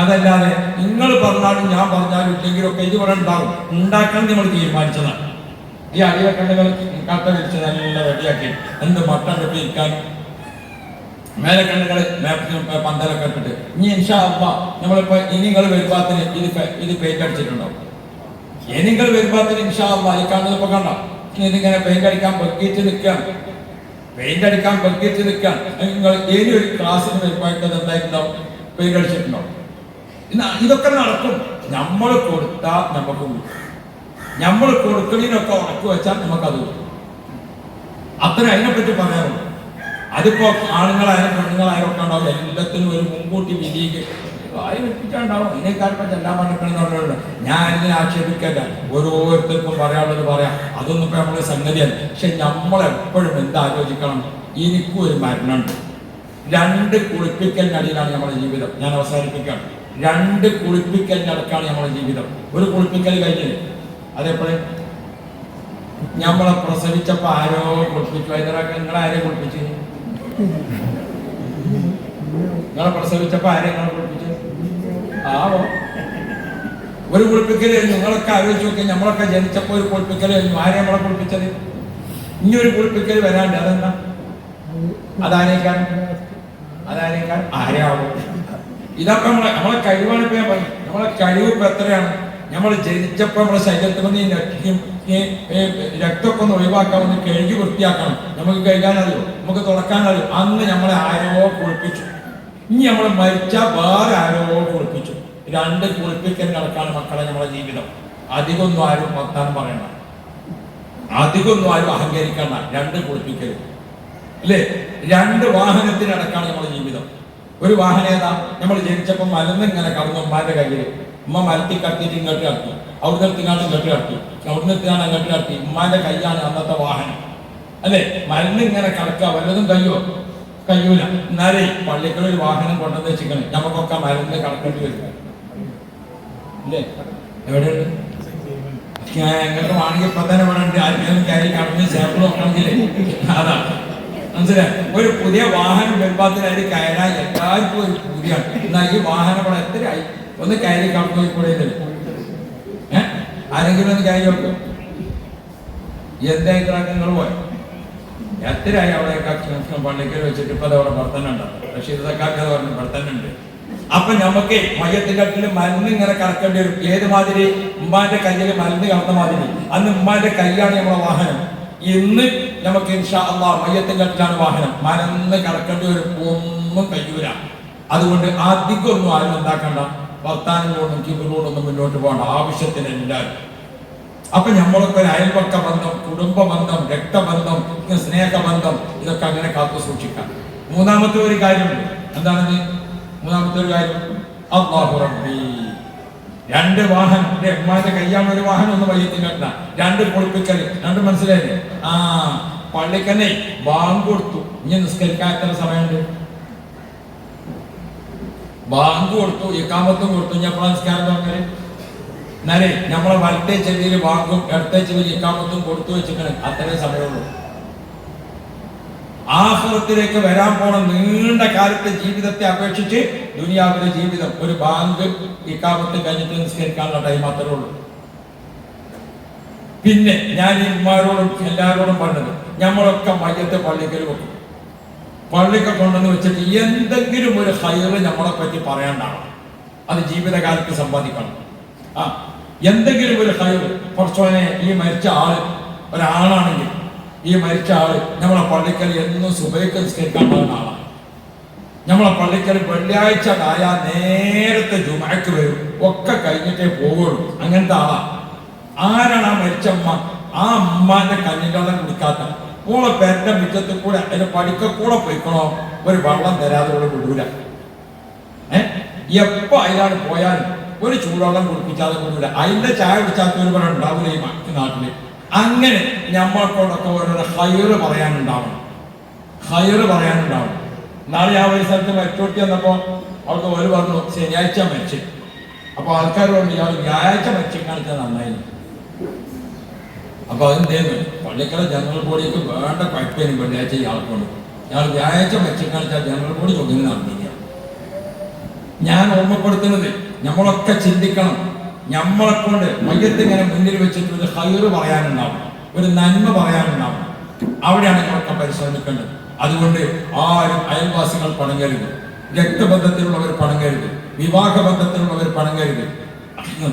അതല്ലാതെ നിങ്ങൾ പറഞ്ഞാലും ഞാൻ പറഞ്ഞാലും ഇല്ലെങ്കിലും ഒക്കെ ഇത് ഇവിടെ ഉണ്ടാവും. ഉണ്ടാക്കാൻ നമ്മൾ തീരുമാനിച്ചതാണ്. ഈ അടിവക്കണ്ണുകൾ കട്ട വിരിച്ച് നല്ല വെടിയാക്കി എന്ത് കെട്ടി ഇരിക്കാൻ? മേലെ കണ്ണുകൾ പന്തലൊക്കെ ഇട്ടിട്ട്. ഇനി ഇൻഷാ അമ്മ നമ്മളിപ്പോ ഇനി നിങ്ങൾ വരുമ്പാത്തിന് ഇത് ഇത് പെയിന്റ് അടിച്ചിട്ടുണ്ടോ ഇനി നിങ്ങൾ വരുമ്പാത്തിന് ഇൻഷാ അമ്മ ഈ കാണുന്നത് ഇപ്പൊ കണ്ട? ഇതിങ്ങനെ പെയിന്റ് അടിക്കാൻ ബക്കീറ്റ് നിൽക്കാം പെയിന്റ് അടിക്കാൻ ബക്കീറ്റ് നിൽക്കാൻ നിങ്ങൾ ഇനി ഒരു ക്ലാസ്സിന് വരുമ്പോഴേക്കത് എന്തായിട്ടുണ്ടാവും? പെയിന്റ് അടിച്ചിട്ടുണ്ടോ ഇതൊക്കെ നടക്കും. നമ്മൾ കൊടുത്താൽ നമുക്ക്. നമ്മൾ കൊടുക്കുന്നതിനൊക്കെ ഉറക്കു വെച്ചാൽ നമുക്കത് കിട്ടും. അത്ര അതിനെപ്പറ്റി പറയാറുണ്ട് അതിപ്പോ ആണുങ്ങളായാലും പെണ്ണുങ്ങളായാലും ഒക്കെ ഉണ്ടാവും. എല്ലാത്തിനും ഒരു മുൻകൂട്ടി വിധിക്ക് വായി വെപ്പിച്ചാണ്ടാവും. അതിനേക്കാളും എല്ലാം പറഞ്ഞിട്ടുണ്ടെന്നുള്ളത് ഞാൻ ഇതിനെ ആക്ഷേപിക്കല്ല. ഓരോരുത്തർക്കും പറയാനുള്ളത് പറയാം. അതൊന്നും ഇപ്പൊ നമ്മളെ സംഗതിയല്ല. പക്ഷെ നമ്മളെപ്പോഴും എന്താലോചിക്കണം എനിക്കും ഒരു മരണമുണ്ട്. രണ്ട് കുളിപ്പിക്കലിനടിയിലാണ് നമ്മുടെ ജീവിതം. ഞാൻ അവസാനിപ്പിക്കാം. രണ്ട് കുളിപ്പിക്കൽ കുളിപ്പിക്കലിനടക്കാണ് നമ്മുടെ ജീവിതം. ഒരു കുളിപ്പിക്കൽ കഴിഞ്ഞ് അതേപോലെ നമ്മളെ പ്രസവിച്ചപ്പോ ആരോ കുളിപ്പിച്ചു. വൈകുന്നേരമൊക്കെ നിങ്ങളെ ആരെ കുളിപ്പിച്ചു? നിങ്ങളെ പ്രസവിച്ചപ്പോ ആരെ നിങ്ങളെ കുളിപ്പിച്ചു? ആവോ? ഒരു കുളിപ്പിക്കൽ നിങ്ങളൊക്കെ ആലോചിച്ച് നോക്കി നമ്മളൊക്കെ ജനിച്ചപ്പോ ഒരു കുളിപ്പിക്കൽ കഴിഞ്ഞു. ആരെ നമ്മളെ കുളിപ്പിച്ചത്? ഇനി ഒരു കുളിപ്പിക്കൽ വരാണ്ട് അതെന്താ? അതാരേക്കാൻ അതാരേക്കാൻ ആരാവും? ഇതൊക്കെ നമ്മളെ നമ്മളെ കഴിവാണ് ഇപ്പൊ ഞാൻ പറഞ്ഞു നമ്മളെ കഴിവ് ഇപ്പൊ എത്രയാണ്? നമ്മൾ ജനിച്ചപ്പോ നമ്മുടെ ശരീരത്തിൽ നിന്ന് രക്തമൊക്കെ ഒന്ന് ഒഴിവാക്കാൻ ഒന്ന് കഴുകി വൃത്തിയാക്കണം. നമുക്ക് കഴുകാനറിയോ? നമുക്ക് തുറക്കാനറിയോ? അന്ന് നമ്മളെ ആരോ കുളിപ്പിച്ചു. ഇനി നമ്മൾ മരിച്ച വേറെ ആരോ കുളിപ്പിച്ചു. രണ്ട് കുളിപ്പിക്കൽ നടക്കാണ് മക്കളെ നമ്മുടെ ജീവിതം. അധികമൊന്നും ആരും വർത്താനം പറയണ്ട. അധികമൊന്നും ആരും അഹങ്കരിക്കണ്ട. രണ്ട് കുളിപ്പിക്കരുത് അല്ലേ? രണ്ട് വാഹനത്തിനടക്കാണ് നമ്മുടെ ജീവിതം. ഒരു വാഹന ഏതാ നമ്മൾ ജനിച്ചപ്പോൾ ഇങ്ങനെ കടന്നു ഉമ്മാന്റെ കയ്യിൽ ഉമ്മ മലത്തി കടത്തിയിട്ട് ഇങ്ങോട്ട് കടത്തി അവിടുന്ന് എത്തിക്കാണ്ട് ഇങ്ങോട്ട് കടത്തി അവിടുന്ന് എത്തിനാണ് അങ്ങോട്ട് കടത്തി ഉമ്മാന്റെ കൈയാണ് അന്നത്തെ വാഹനം. അല്ലേ? മലന്ന് ഇങ്ങനെ കിടക്കുക വല്ലതും കയ്യോ? കയ്യൂല. എന്നാലേ പള്ളിക്കളിൽ വാഹനം കൊണ്ടുവന്ന് വെച്ചിക്കണേ നമുക്കൊക്കെ മരുന്ന് കിടക്കേണ്ടി വരില്ല അല്ലേ? എവിടെയുണ്ട്? ഞങ്ങൾക്ക് വേണമെങ്കിൽ ഇപ്പൊ തന്നെ ഉണ്ട്. ആർക്കെങ്കിലും കയറി കടന്ന് ചേർത്ത് നോക്കണമെങ്കിൽ അതാണ്. മനസ്സിലായി ഒരു പുതിയ വാഹനം വരുമ്പോൾ അതിൽ കയറാൻ എല്ലാവർക്കും ഒരു പൂതിയാണ്. എന്നാൽ ഈ വാഹനം ഇവിടെ എത്രയായി? ഒന്ന് കയറി കടന്നു കൂടെ ആരെങ്കിലും ഒന്ന് കയറി നോക്കും. എന്തായിട്ട് നിങ്ങൾ പോയി? എത്രയായി അവിടെ പള്ളിക്കൽ വെച്ചിട്ട് ഇപ്പൊ അവിടെ ഭർത്തനുണ്ട് റഷീദ് സക്കാക്കത് പറഞ്ഞു വർത്തനുണ്ട് അപ്പൊ നമുക്ക് മയത്തിന്റെ കട്ടിൽ മരുന്ന് ഇങ്ങനെ കറക്കേണ്ടി വരും. ഏത് മാതിരി? ഉമ്മാന്റെ കയ്യിൽ മരുന്ന് കറന്ന മാതിരി. അന്ന് ഉമ്മാന്റെ കൈയാണ് നമ്മളെ വാഹനം. ഇന്ന് നമുക്ക് ഇൻഷാ അള്ളാ വാഹനം. മരന്ന് കറക്കേണ്ടി ഒരു ഒന്നും കഴിയൂല. അതുകൊണ്ട് അധികം ഒന്നും ആരും എന്താക്കണ്ട. വർത്താനങ്ങളോടും കിബിറോടൊന്നും മുന്നോട്ട് പോകണ്ട. ആവശ്യത്തിന് എല്ലാവരും. അപ്പൊ നമ്മളൊക്കെ ഒരു അയൽപക്ക ബന്ധം കുടുംബ ബന്ധം രക്തബന്ധം സ്നേഹബന്ധം ഇതൊക്കെ അങ്ങനെ കാത്തു സൂക്ഷിക്കാം. മൂന്നാമത്തെ ഒരു കാര്യമുണ്ട്. എന്താണെന്ന് മൂന്നാമത്തെ ഒരു കാര്യം? അള്ളാഹു റബ്ബി. രണ്ട് വാഹനം എന്റെ ഉമ്മാന്റെ കയ്യാണ് ഒരു വാഹനം ഒന്ന് വയ്യത്തില്ല രണ്ട് പൊളിപ്പിക്കൽ രണ്ട് മനസ്സിലായില്ലേ? ആ പള്ളിക്കന്നെ ബാങ്ക് കൊടുത്തു. ഇനി നിസ്കരിക്കാൻ എത്ര സമയമുണ്ട്? ബാങ്ക് കൊടുത്തു ഇക്കാമത്തും കൊടുത്തു. ഞാൻ നിസ്കാരം തോന്നൽ എന്നാലേ നമ്മളെ വലത്തെ ചെവിയിൽ വാങ്ങും ഇടത്തെ ചെവിയിൽ ഇക്കാമത്തും കൊടുത്തു വെച്ചിട്ട് അത്രേ സമയമുള്ളൂ. ആഹ്റത്തിലേക്ക് വരാൻ പോണ നീണ്ട കാലത്തെ ജീവിതത്തെ അപേക്ഷിച്ച് ദുനിയാവിലെ ജീവിതം ഒരു ബാങ്ക് ഇക്കാമത്ത് കഴിഞ്ഞിട്ട് നിസ്കരിക്കാനുള്ള ടൈം മാത്രമേ ഉള്ളൂ. പിന്നെ ഞാൻ ഈ ഉമ്മാരോടും എല്ലാവരോടും പറഞ്ഞത് നമ്മളൊക്കെ മയ്യത്തെ പള്ളിക്കൽ വെക്കും. പള്ളിക്ക് കൊണ്ടെന്ന് വെച്ചിട്ട് എന്തെങ്കിലും ഒരു ഹൈറ് നമ്മളെ പറ്റി പറയാണ്ടാണ് അത് ജീവിതകാലത്ത് സമ്പാദിക്കണം. ആ എന്തെങ്കിലും ഒരു ഹൈറ് കുറച്ചോനെ ഈ മരിച്ച ആൾ ഒരാളാണെങ്കിൽ ഈ മരിച്ച ആൾ നമ്മളെ പള്ളിക്കൽ എന്നും സുബൈക്ക് നിസ്കരിക്കാൻ പോകുന്ന ആളാണ് നമ്മളെ പള്ളിക്കൽ വെള്ളിയാഴ്ച ആയ നേരത്തെ ജുമാക്ക് വരും. ഒക്കെ കഴിഞ്ഞിട്ടേ പോകുള്ളൂ അങ്ങനത്തെ ആളാ. ആരാണ് ആ മരിച്ച അമ്മ? ആ അമ്മാന്റെ കഞ്ഞിന്റെ വെള്ളം കുടിക്കാത്ത ഓളെ പേരന്റെ മുറ്റത്തിൽ കൂടെ അതിന്റെ പടിക്ക കൂടെ പോയിക്കണോ? ഒരു വെള്ളം തരാതെ ഇവിടെ വിടൂല. എപ്പോ അതിലാണ് പോയാലും ഒരു ചൂടുവെള്ളം കുടിപ്പിച്ചാതെ വിടൂല. അതിന്റെ ചായ കുടിച്ചാത്തവർ ഉണ്ടാവില്ല ഈ നാട്ടിൽ. അങ്ങനെ നമ്മൾക്കോടൊക്കെ ഓരോരോ ഹയറ് പറയാനുണ്ടാവണം. ഹയറ് പറയാനുണ്ടാവണം. നാളെ ആ ഒരു സ്ഥലത്ത് മെച്ചോട്ടി വന്നപ്പോ അവർക്ക് ഒരു പറഞ്ഞു ശനിയാഴ്ച മരിച്ചു അപ്പൊ ആൾക്കാർ പറഞ്ഞു ഇയാൾ വ്യാഴാഴ്ച കാണിച്ചാൽ നന്നായി. അപ്പൊ അതെന്തേന്ന് പള്ളിക്കല ജനറൽ ബോഡിക്ക് വേണ്ട കുഴപ്പമില്ല വെള്ളിയാഴ്ച ഇയാൾക്കുണ്ട് ഇയാൾ വ്യാഴാഴ്ച കാണിച്ചാൽ ജനറൽ ബോഡി ചോദ്യം നടന്നില്ല. ഞാൻ ഓർമ്മപ്പെടുത്തുന്നത് നമ്മളൊക്കെ ചിന്തിക്കണം. നമ്മളെ കൊണ്ട് മയ്യത്തിങ്ങനെ മുന്നിൽ വെച്ചിട്ട് ഒരു ഹൈറ് പറയാനുണ്ടാവും ഒരു നന്മ പറയാനുണ്ടാവും. അവിടെയാണ് നമ്മളൊക്കെ പരിശ്രമിക്കേണ്ടത്. അതുകൊണ്ട് ആരും അയൽവാസികൾ പണങ്ങരുത്. രക്തബന്ധത്തിലുള്ളവർ പണങ്ങരുത്. വിവാഹ ബന്ധത്തിലുള്ളവർ പണങ്ങരുത്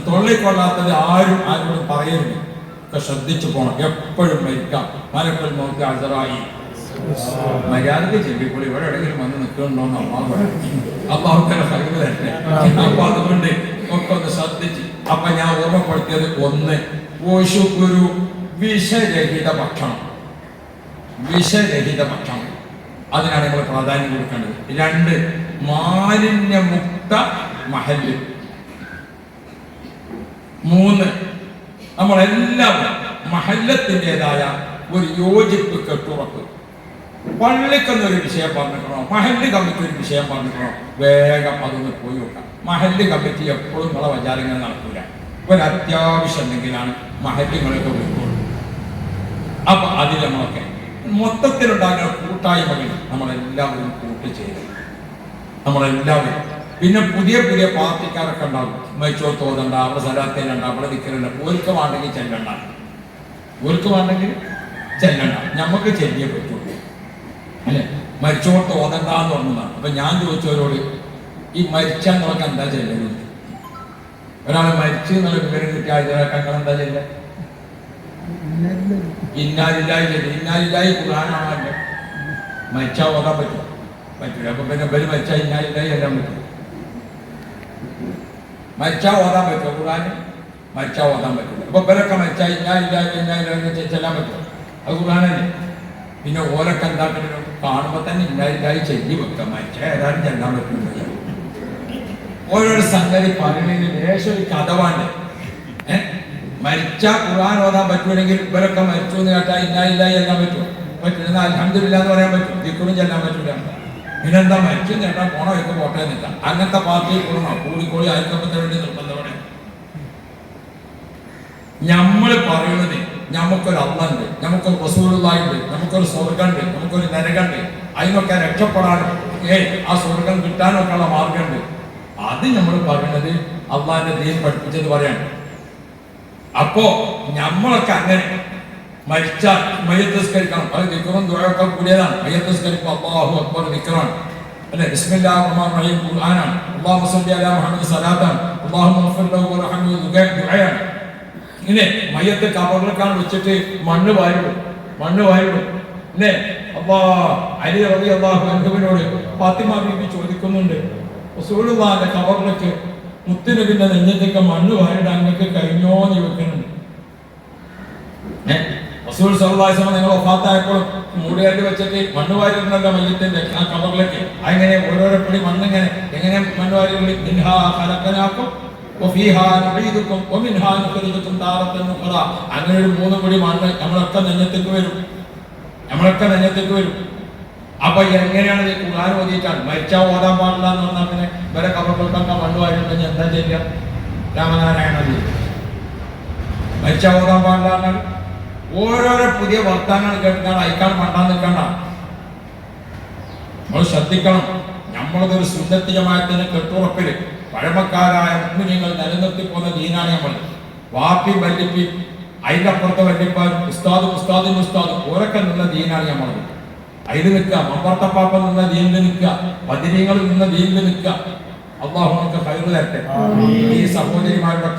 തൊള്ളിക്കൊള്ളാത്തത് ആരും ആരോടും പറയരുത്. ഒക്കെ ശ്രദ്ധിച്ചു പോണം. എപ്പോഴും മരിക്കാം. മലപ്പുറം നോക്കി അസറായി മര്യാദയ്ക്ക് ചെല്ലിപ്പോൾ ഇവിടെ എവിടെയെങ്കിലും വന്ന് നിൽക്കുന്നുണ്ടോന്ന് അമ്മാവ് അമ്മാവുടെ കഴിവ് തന്നെ അപ്പൊ അതുകൊണ്ട് ഒക്കെ ഒന്ന് ശ്രദ്ധിച്ച് അപ്പൊ ഞാൻ ഓർമ്മപ്പെടുത്തിയത് ഒന്ന്. ഒരു വിഷരഹിത ഭക്ഷണം. വിഷരഹിത ഭക്ഷണം. അതിനാണ് നമ്മൾ പ്രാധാന്യം കൊടുക്കേണ്ടത്. രണ്ട് മാലിന്യമുക്ത മഹൽ. മൂന്ന് നമ്മളെല്ലാവരും മഹല്ലത്തിന്റെതായ ഒരു യോജിപ്പ് കെട്ടുറപ്പ്. പള്ളിക്കൊന്നൊരു വിഷയം പറഞ്ഞിട്ടോ മഹല്ല് കമ്മിറ്റി ഒരു വിഷയം പറഞ്ഞിട്ടോ വേഗം അതൊന്ന് പോയി നോക്കാം. മഹല്ല് കമ്മിറ്റി എപ്പോഴും നിങ്ങളെ വചാരങ്ങൾ നടക്കൂല ഒരു അത്യാവശ്യം എന്തെങ്കിലാണ് മഹല്ലുകളൊക്കെ വിളിക്കുള്ളൂ. അപ്പൊ അതിൽ നമ്മളൊക്കെ മൊത്തത്തിലുണ്ടാകുന്ന കൂട്ടായ്മകൾ നമ്മളെല്ലാവരും കൂട്ടുചേരും നമ്മളെല്ലാവരും. പിന്നെ പുതിയ പുതിയ പാർട്ടിക്കാരൊക്കെ ഉണ്ടാവും മൈച്ചോർ തോന്നണ്ട അവിടെ സ്ഥലത്തിലുണ്ട് അവിടെ നിൽക്കലുണ്ട് ഓർക്ക് ചെല്ലണ്ട. ഓർക്ക് ചെല്ലണ്ട. നമുക്ക് ചെല്ലിയേ പറ്റുള്ളൂ. അല്ലെ ഓതണ്ടാന്ന് പറഞ്ഞതാണ്. അപ്പൊ ഞാൻ ചോദിച്ചവരോട് ഈ മരിച്ച എന്നൊക്കെ എന്താ ചെയ്യുന്നത് ഒരാൾ മരിച്ചു എന്നുള്ള വിവരം കിട്ടിയ ആയിരക്കാൻ എന്താ ചെല്ലുക ഇന്നാലില്ലായി ചെല്ലും ഇന്നാലില്ലായി ഖുർആനാണല്ലോ മരിച്ചാ ഓതാൻ പറ്റും. പറ്റില്ല അപ്പൊ പിന്നെ ബലി മരിച്ചാൽ ഇന്നാലില്ലായി എല്ലാം പറ്റും. മരിച്ചാ ഓതാൻ പറ്റുമോ ഖുർആന്? മരിച്ചാ ഓതാൻ പറ്റില്ല അപ്പൊ ഇവരൊക്കെ മരിച്ചാൽ ഇന്നാലില്ലായി ഇന്നാലില്ലായി ചെല്ലാൻ പറ്റും അത് പിന്നെ ഓരൊക്കെ എന്താക്കണം കാണുമ്പോ തന്നെ ഇന്നാലില്ലായി ചെല്ലി വെക്കാം. മറ്റേ ഏതായാലും ചെല്ലാൻ പറ്റില്ല ഓരോരോ സംഗതി പറയുന്നതിന് ലേശം ഒരു കഥ വേണ്ടേ? മരിച്ച ഖുർആൻ ഓതാൻ പറ്റുമെങ്കിൽ ഇവരൊക്കെ മരിച്ചു എന്ന് കേട്ടാൽ ഇല്ല എല്ലാം പറ്റും പറ്റില്ല അലഹമില്ല എന്ന് പറയാൻ പറ്റും ദിക്കുറും ചെല്ലാൻ പറ്റില്ല പിന്നെന്താ മരിച്ചു ചേട്ടാ പോണോ ഒക്കെ പോട്ടെ എന്നില്ല. അങ്ങനത്തെ പാർട്ടി കൂടണോ കൂടിക്കോളി ആയിരത്തി നിർബന്ധമാണ്. നമ്മൾ പറയുന്നത് നമുക്കൊരു ഉണ്ട് നമുക്കൊരു റസൂലുള്ളാഹിണ്ട് നമുക്കൊരു സ്വർഗമുണ്ട് നമുക്കൊരു നരകമുണ്ട് അതിനൊക്കെ രക്ഷപ്പെടാൻ ഏ ആ സ്വർഗം കിട്ടാനൊക്കെ ഉള്ള മാർഗമുണ്ട് അത് നമ്മൾ പറയുന്നത് അള്ളാഹിന്റെ ദീൻ പഠിപ്പിച്ചത് പറയാണ്. അപ്പോ നമ്മളൊക്കെ അങ്ങനെ മരിച്ചാൽ മയ്യത്തസ്കരിക്കണം അത് വിക്രം ദുആയൊക്കെ കൂടിയതാണ്. മയ്യത്തസ്കരിക്കും അള്ളാഹു അക്ബർ ദിക്റാണ്. അല്ലെ? ബിസ്മില്ലാഹിർ അള്ളാഹു മുഹമ്മദ് സലാത്താണ്. അള്ളാഹു ഇങ്ങനെ മയ്യത്തെ കബറിലേക്കാണ് വെച്ചിട്ട് മണ്ണ് വാരിടും മണ്ണ് വാരിടും. പിന്നെ അപ്പൊ അരി റബി അള്ളാഹു അൻഹുവിനോട് ഫാത്തിമ ബീബി ചോദിക്കുന്നുണ്ട് റസൂലുള്ളാഹിന്റെ കബറിലേക്ക് മുത്തുനബിന്റെ നെഞ്ഞത്തേക്ക് മണ്ണ് വാരിടാൻ നിങ്ങൾക്ക് കഴിഞ്ഞോ എന്ന് ചോദിക്കുന്നുണ്ട്. റസൂൽ സല്ലല്ലാഹു നിങ്ങൾ ഒഫാത്തായപ്പോൾ മൂടുകാരി വെച്ചിട്ട് മണ്ണ് വാരിടുന്നല്ലോ മയ്യത്തിന്റെ ആ കബറിലേക്ക്. അങ്ങനെ ഓരോരോ പിടി മണ്ണിങ്ങനെ എങ്ങനെ മണ്ണ് വാരി മിൻഹാ ഖലഖനാക്കും അങ്ങനെ ഒരു മൂന്ന് പിടി മണ്ണ് നമ്മളൊക്കെ നെഞ്ഞത്തേക്ക് വരും. നമ്മളൊക്കെ നെഞ്ഞത്തേക്ക് വരും. അപ്പൊ എങ്ങനെയാണ് ഖുർആൻ ഓതിയിട്ടാണ് മരിച്ചാ ഓതാൻ പാടില്ല എന്ന് പറഞ്ഞാൽ പിന്നെ ഇവരെ കബറിലൊക്കെ മണ്ണുമായിട്ടുണ്ടെങ്കിൽ എന്താ ചെയ്യുക രാമനാരായണ മരിച്ചാ ഓതാൻ പാടില്ല ഓരോരോ പുതിയ വർത്താനങ്ങൾ കേട്ടിട്ടാണ് അയക്കാൻ പണ്ടാൻ നിൽക്കണ്ട. നമ്മൾ ശ്രദ്ധിക്കണം. നമ്മളതൊരു സുന്നത്തി ജമാഅത്തിന് കെട്ടുറപ്പിൽ. പഴമക്കാരായ മുഗ്മിനികൾ നിലനിർത്തി പോകുന്ന ദീനാണ് നമ്മൾ. വാപ്പി വല്ലിപ്പി അതിന്റെ അപ്പുറത്തെ വല്ലിപ്പാൻ ഉസ്താദ് ഉസ്താദിന്റെ ഉസ്താദ് ഓരൊക്കെ നിന്ന ദീനാണ് നമ്മൾ. അതിൽ നിൽക്കുക മമ്പർത്തപ്പാപ്പ നിന്ന ദീനിൽ നിൽക്കുക പതിനീങ്ങൾ നിന്ന ദീനിൽ നിൽക്കുക. അള്ളാഹു നമുക്ക് തരട്ടെ ഈ സഹോദരിമാരുടെ